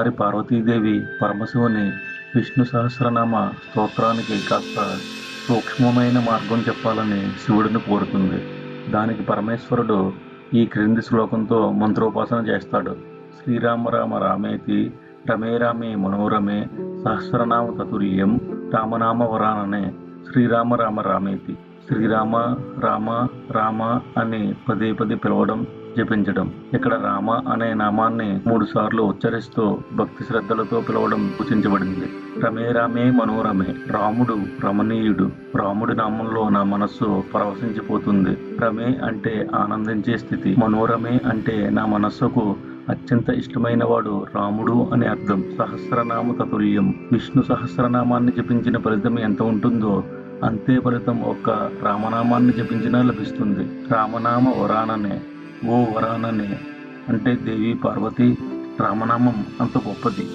మరి పార్వతీదేవి పరమశివుని విష్ణు సహస్రనామ స్తోత్రానికి కాస్త సూక్ష్మమైన మార్గం చెప్పాలని శివుడిని కోరుతుంది. దానికి పరమేశ్వరుడు ఈ క్రింది శ్లోకంతో మంత్రోపాసన చేస్తాడు. శ్రీరామ రామ రామేతి రమే రామే మనోరమే సహస్రనామ తతుల్యం రామనామ వరాననే శ్రీరామ రామ రామేతి. శ్రీరామ రామ రామ అని పదే పదే పిలవడం జపించడం. ఇక్కడ రామ అనే నామాన్ని మూడు సార్లు ఉచ్చరిస్తూ భక్తి శ్రద్ధలతో పిలవడం సూచించబడింది. రమే రామే మనోరమే. రాముడు రమణీయుడు. రాముడి నామంలో నా మనస్సు పరవశించిపోతుంది. రమే అంటే ఆనందించే స్థితి. మనోరమే అంటే నా మనస్సుకు అత్యంత ఇష్టమైన వాడు రాముడు అని అర్థం. సహస్రనామ తతుల్యం. విష్ణు సహస్రనామాన్ని జపించిన ఫలితం ఎంత ఉంటుందో అంతే ఫలితం ఒక్క రామనామాన్ని జపించినా లభిస్తుంది. రామనామ వరాననే ఓ వరాననే. అంటే దేవి పార్వతి రామనామం అంత గొప్పది.